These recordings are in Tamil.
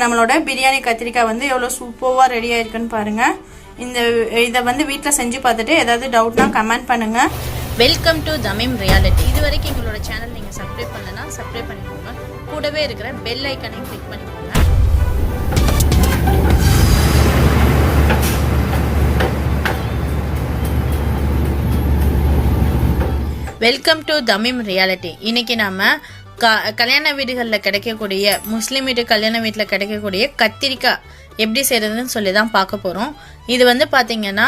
நம்மளோட பிரியாணி கத்திரிக்காய் வந்து எவ்வளோ சூப்பராக ரெடி ஆயிருக்குன்னு பாருங்கள் இந்த இதை வந்து வீட்டில் செஞ்சு பார்த்துட்டு ஏதாவது டவுட்னா கமெண்ட் பண்ணுங்கள் வெல்கம் டு தமிம் ரியாலிட்டி இது வரைக்கும் எங்களோட சேனல் நீங்கள் சப்ஸ்கிரைப் பண்ணலன்னா சப்ஸ்கிரைப் பண்ணிக்கோங்க. கூடவே இருக்கிற பெல் ஐக்கனை கிளிக் பண்ணிக்கோங்க. வெல்கம் டு தமிம் ரியாலிட்டி இன்னைக்கு நாம கல்யாண வீடுகளில் கிடைக்கக்கூடிய முஸ்லீம் வீட்டு கல்யாண வீட்டில் கிடைக்கக்கூடிய கத்திரிக்காய் எப்படி செய்கிறதுன்னு சொல்லி தான் பார்க்க போகிறோம் இது வந்து பார்த்திங்கன்னா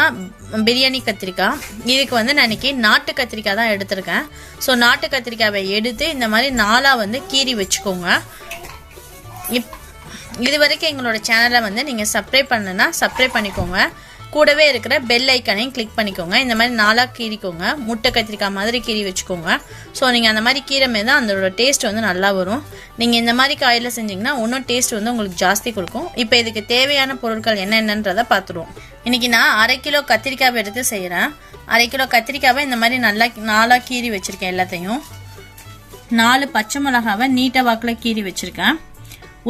பிரியாணி கத்திரிக்காய். இதுக்கு வந்து நான் இன்னைக்கு நாட்டு கத்திரிக்காய் தான் எடுத்திருக்கேன். ஸோ நாட்டு கத்திரிக்காவை எடுத்து இந்த மாதிரி நாளாக வந்து கீறி வச்சுக்கோங்க. இப் இது வரைக்கும் எங்களோட சேனலை வந்து நீங்கள் சப்ஸ்கிரைப் பண்ணுன்னா சப்ஸ்கிரைப் பண்ணிக்கோங்க. கூடவே இருக்கிற பெல் ஐக்கனையும் கிளிக் பண்ணிக்கோங்க. இந்த மாதிரி நாலாக கீறிக்கோங்க. முட்டை கத்திரிக்காய் மாதிரி கீறி வச்சுக்கோங்க. ஸோ நீங்கள் அந்த மாதிரி கீரை தான் அதோட டேஸ்ட் வந்து நல்லா வரும். நீங்கள் இந்த மாதிரி காயில் செஞ்சீங்கன்னா இன்னும் டேஸ்ட் வந்து உங்களுக்கு ஜாஸ்தி கொடுக்கும். இப்போ இதுக்கு தேவையான பொருட்கள் என்னென்னன்றதை பார்த்துருவோம். இன்றைக்கி நான் அரை கிலோ கத்திரிக்காய் எடுத்து செய்கிறேன் அரை கிலோ கத்திரிக்காவை இந்த மாதிரி நல்லா நாலாக கீறி வச்சுருக்கேன் எல்லாத்தையும். நாலு பச்சை மிளகாவை நீட்ட வாக்கில் கீறி வச்சுருக்கேன்.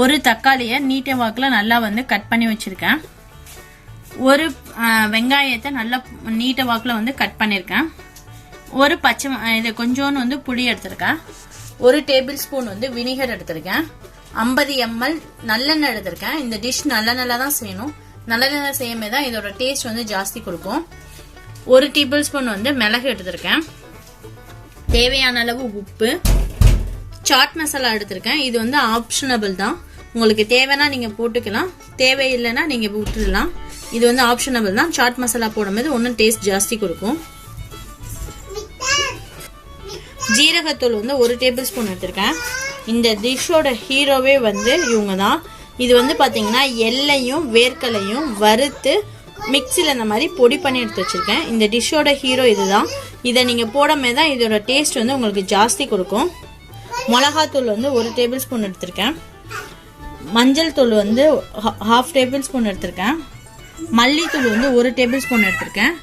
ஒரு தக்காளியை நீட்ட வாக்கில் நல்லா வந்து கட் பண்ணி வச்சுருக்கேன். ஒரு வெங்காயத்தை நல்லா நீட்ட வாக்கில் வந்து கட் பண்ணியிருக்கேன் ஒரு பச்சை இது கொஞ்சோன்னு வந்து புளி எடுத்திருக்கேன். ஒரு டேபிள் ஸ்பூன் வந்து வினிகர் எடுத்திருக்கேன். ஐம்பது எம்எல் நல்லெண்ணெய் எடுத்திருக்கேன். இந்த டிஷ் நல்லெண்ணெயில் தான் செய்யணும். நல்லெண்ணெய் செய்யுமே தான் இதோட டேஸ்ட் வந்து ஜாஸ்தி கொடுக்கும். ஒரு டேபிள் ஸ்பூன் வந்து மிளகு எடுத்திருக்கேன். தேவையான அளவு உப்பு. சாட் மசாலா எடுத்திருக்கேன். இது வந்து ஆப்ஷனபிள் தான். உங்களுக்கு தேவைன்னா நீங்கள் போட்டுக்கலாம். தேவையில்லைன்னா நீங்கள் விட்டுடலாம் இது வந்து ஆப்ஷனபிள் தான். சாட் மசாலா போடும்போது ஒன்றும் டேஸ்ட் ஜாஸ்தி கொடுக்கும். ஜீரகத்தூள் வந்து ஒரு டேபிள் ஸ்பூன் எடுத்திருக்கேன். இந்த டிஷ்ஷோட ஹீரோவே வந்து இவங்க தான் இது வந்து பார்த்தீங்கன்னா எல்லையும் வேர்க்கலையும் வறுத்து மிக்சியில் இந்த மாதிரி பொடி பண்ணி எடுத்து வச்சுருக்கேன். இந்த டிஷ்ஷோட ஹீரோ இதுதான். இதை நீங்கள் போடும்போது தான் இதோட டேஸ்ட் வந்து உங்களுக்கு ஜாஸ்தி கொடுக்கும். மிளகாத்தூள் வந்து ஒரு டேபிள் ஸ்பூன் எடுத்திருக்கேன். மஞ்சள் தூள் வந்து ஹாஃப் டேபிள் ஸ்பூன் எடுத்திருக்கேன். மல்லித்தூள் வந்து ஒரு டேபிள் ஸ்பூன் எடுத்திருக்கேன்.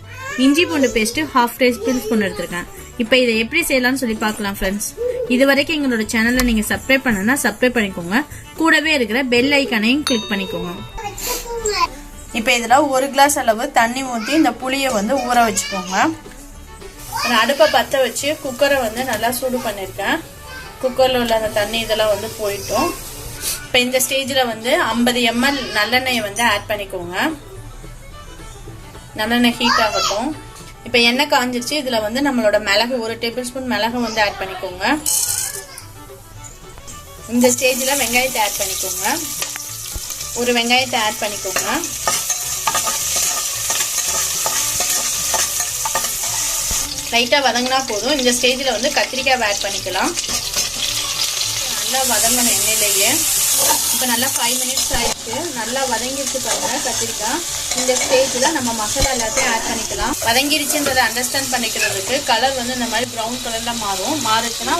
இஞ்சி பூண்டு பேஸ்ட்டு ஹாஃப் டேபிள் ஸ்பூன் எடுத்திருக்கேன். இப்போ இதை எப்படி செய்யலாம்னு சொல்லி பார்க்கலாம் ஃப்ரெண்ட்ஸ் இது வரைக்கும் எங்களோட சேனலை நீங்கள் சப்ஸ்கிரைப் பண்ணனா சப்ஸ்கிரைப் பண்ணிக்கோங்க. கூடவே இருக்கிற பெல் ஐக்கனையும் கிளிக் பண்ணிக்கோங்க. இப்போ இதில் ஒரு கிளாஸ் அளவு தண்ணி ஊற்றி இந்த புளியை வந்து ஊற வச்சுக்கோங்க. நான் அடுப்பை பற்ற வச்சு குக்கரை வந்து நல்லா சூடு பண்ணியிருக்கேன் குக்கரில் உள்ள அந்த தண்ணி இதெல்லாம் வந்து போயிட்டோம். இப்போ இந்த ஸ்டேஜில் வந்து ஐம்பது எம்எல் நல்லெண்ணெயை வந்து ஆட் பண்ணிக்கோங்க. நல்லெண்ணெய் ஹீட் ஆகட்டும். இப்போ எண்ணெய் காஞ்சிருச்சு இதில் வந்து நம்மளோட மிளகு ஒரு டேபிள் ஸ்பூன் மிளகு வந்து ஆட் பண்ணிக்கோங்க. இந்த ஸ்டேஜில் வெங்காயத்தை ஆட் பண்ணிக்கோங்க. ஒரு வெங்காயத்தை ஆட் பண்ணிக்கோங்க. லைட்டாக வதங்கினா போதும். இந்த ஸ்டேஜில் வந்து கத்திரிக்காய் ஆட் பண்ணிக்கலாம். நல்லா வதங்கணும் எண்ணெயிலேயே. இப்போ நல்லா ஃபைவ் மினிட்ஸ் ஆயிடுச்சு. நல்லா வதங்கிடுச்சு பாருங்க கத்திரிக்காய். இந்த ஸ்டேஜில் நம்ம மசாலா எல்லாத்தையும் ஆட் பண்ணிக்கலாம். வதங்கிடுச்சுன்றதை அண்டர்ஸ்டாண்ட் பண்ணிக்கிறதுக்கு கலர் வந்து இந்த மாதிரி ப்ரௌன் கலரில் மாறும். மாறுச்சுன்னா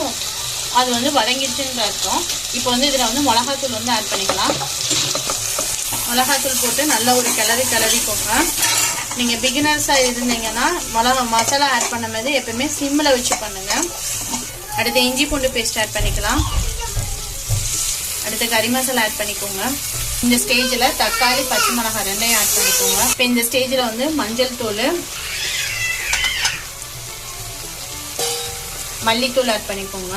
அது வந்து வதங்கிடுச்சுன்ற அர்த்தம். இப்போ வந்து இதில் வந்து மிளகாத்தூள் வந்து ஆட் பண்ணிக்கலாம். மிளகாத்தூள் போட்டு நல்ல ஒரு கிளறி கிளறிக்கோங்க நீங்கள் பிகினர்ஸாக இருந்தீங்கன்னா மிளகா மசாலா ஆட் பண்ணும்போது எப்பவுமே சிம்மில் வச்சு பண்ணுங்கள் அடுத்து இஞ்சி பூண்டு பேஸ்ட் ஆட் பண்ணிக்கலாம். அடுத்து கறி மசாலா ஆட் பண்ணிக்கோங்க. இந்த ஸ்டேஜில் தக்காளி பச்சை மிளகாய் ரெண்டையும் ஆட் பண்ணிக்கோங்க. இப்போ இந்த ஸ்டேஜில் வந்து மஞ்சள் தூள் மல்லித்தூள் ஆட் பண்ணிக்கோங்க.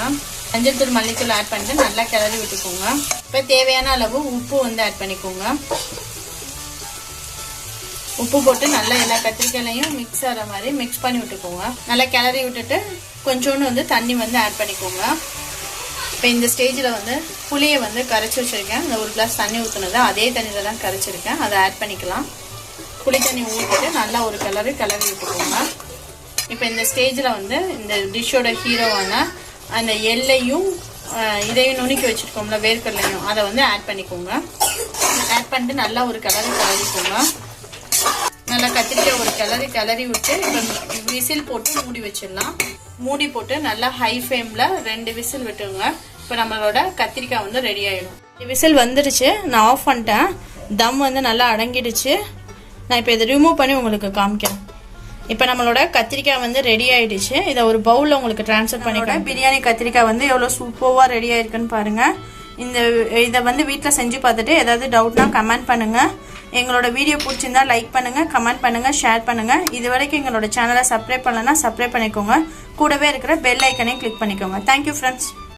மஞ்சள் தூள் மல்லித்தூள் ஆட் பண்ணிட்டு நல்லா கிளறி விட்டுக்கோங்க. இப்போ தேவையான அளவு உப்பு வந்து ஆட் பண்ணிக்கோங்க. உப்பு போட்டு நல்லா எல்லா கத்திரிக்காயிலையும் மிக்ஸ் ஆகிற மாதிரி மிக்ஸ் பண்ணி விட்டுக்கோங்க. நல்லா கிளறி விட்டுட்டு கொஞ்சோண்டு வந்து தண்ணி வந்து ஆட் பண்ணிக்கோங்க. இப்போ இந்த ஸ்டேஜில் வந்து புளியை வந்து கரைச்சி வச்சுருக்கேன். இந்த ஒரு கிளாஸ் தண்ணி ஊற்றுனது அதே தண்ணியில் தான் கரைச்சிருக்கேன். அதை ஆட் பண்ணிக்கலாம். புளி தண்ணி ஊற்றிட்டு நல்லா ஒரு கலரு கலரி விட்டுக்கோங்க. இப்போ இந்த ஸ்டேஜில் வந்து இந்த டிஷ்ஷோட ஹீரோவான அந்த எல்லையும் இதையும் நுணுக்கி வச்சுருக்கோம்ல வேர்க்கடலையும். அதை வந்து ஆட் பண்ணிக்கோங்க. ஆட் பண்ணிட்டு நல்லா ஒரு கலரு கலரிக்கோங்க நல்லா கத்திரிக்காய் ஒரு கிளறி கிளறி விட்டு இப்போ விசில் போட்டு மூடி வச்சிடலாம். மூடி போட்டு நல்லா ஹை ஃப்ளேமில் ரெண்டு விசில் விட்டுருங்க. இப்போ நம்மளோட கத்திரிக்காய் வந்து ரெடி ஆயிடும். விசில் வந்துடுச்சு நான் ஆஃப் பண்ணிட்டேன். தம் வந்து நல்லா அடங்கிடுச்சு. நான் இப்போ இதை ரிமூவ் பண்ணி உங்களுக்கு காமிக்கிறேன். இப்போ நம்மளோட கத்திரிக்காய் வந்து ரெடி ஆயிடுச்சு. இதை ஒரு பவுலில் உங்களுக்கு ட்ரான்ஸ்ஃபர் பண்ணிக்கிறேன். பிரியாணி கத்திரிக்காய் வந்து எவ்வளோ சூப்பராக ரெடி ஆயிருக்குன்னு பாருங்கள் இந்த இதை வந்து வீட்டில் செஞ்சு பார்த்துட்டு ஏதாவது டவுட்னா கமெண்ட் பண்ணுங்கள் எங்களோட வீடியோ பிடிச்சிருந்தா லைக் பண்ணுங்கள் கமெண்ட் பண்ணுங்கள் ஷேர் பண்ணுங்கள் இது வரைக்கும் எங்களோட சேனலை சப்ஸ்கிரைப் பண்ணலன்னா சப்ஸ்கிரைப் பண்ணிக்கோங்க. கூடவே இருக்கிற பெல் ஐக்கனையும் கிளிக் பண்ணிக்கோங்க. Thank you friends